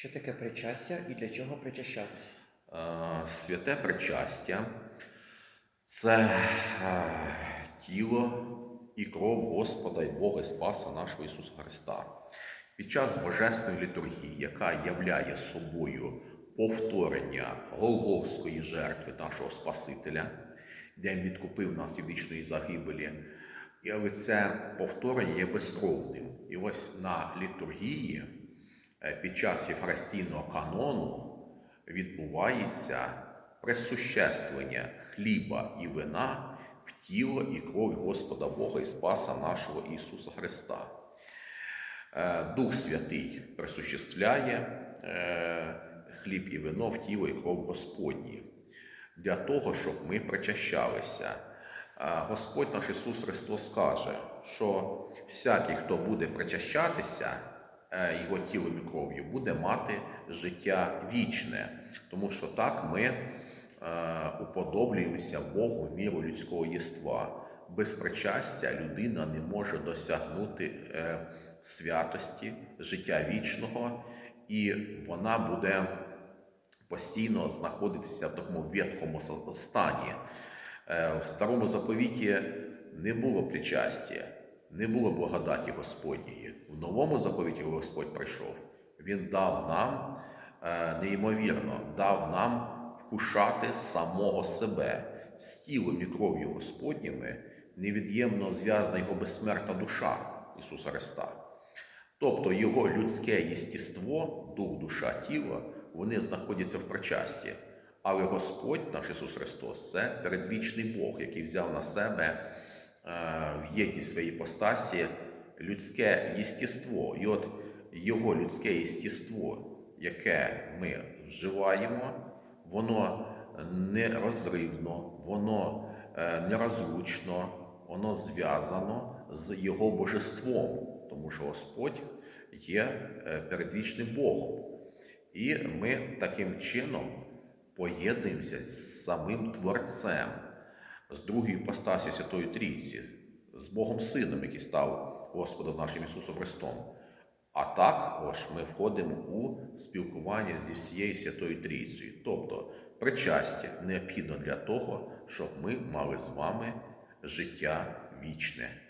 Що таке причастя і для чого причащатися? Святе причастя це тіло і кров Господа і Бога і Спаса нашого Ісуса Христа. Під час Божественної літургії, яка являє собою повторення Голгофської жертви нашого Спасителя, де Він відкупив нас від вічної загибелі, і це повторення є безкровним. І ось на літургії під час євхаристійного канону відбувається присуществлення хліба і вина в тіло і кров Господа Бога і Спаса нашого Ісуса Христа. Е, Дух Святий присуществляє е, хліб і вино в тіло і кров Господні для того, щоб ми причащалися. Е, Господь наш Ісус Христос каже, що всякий, хто буде причащатися е, Його тілом і кров'ю, буде мати життя вічне, тому що так ми е, уподоблюємося Богу міру людського єства. Без причастя людина не може досягнути е, святості, життя вічного, і вона буде постійно знаходитися в такому ветхому стані. Е, В старому заповіті не було причастя, не було благодаті Господньої. Новому заповіті Господь прийшов. Він дав нам е, неймовірно, дав нам вкушати самого себе з тілом і кров'ю Господніми, невід'ємно зв'язана його безсмертна душа Ісуса Христа. Тобто його людське єстіство, дух, душа, тіло, вони знаходяться в причасті. Але Господь, наш Ісус Христос, це передвічний Бог, який взяв на себе е, в єдність своїй постасі людське єстіство. І от його людське єстіство, яке ми вживаємо, воно нерозривно, воно е, нерозлучно, воно зв'язано з його божеством, тому що Господь є е, передвічним Богом. І ми таким чином поєднуємося з самим Творцем, з другою постасю Святої Трійці, з Богом Сином, який став Господом нашим Ісусом Христом. А також ми входимо у спілкування зі всією Святою Трійцею. Тобто причастя необхідно для того, щоб ми мали з вами життя вічне.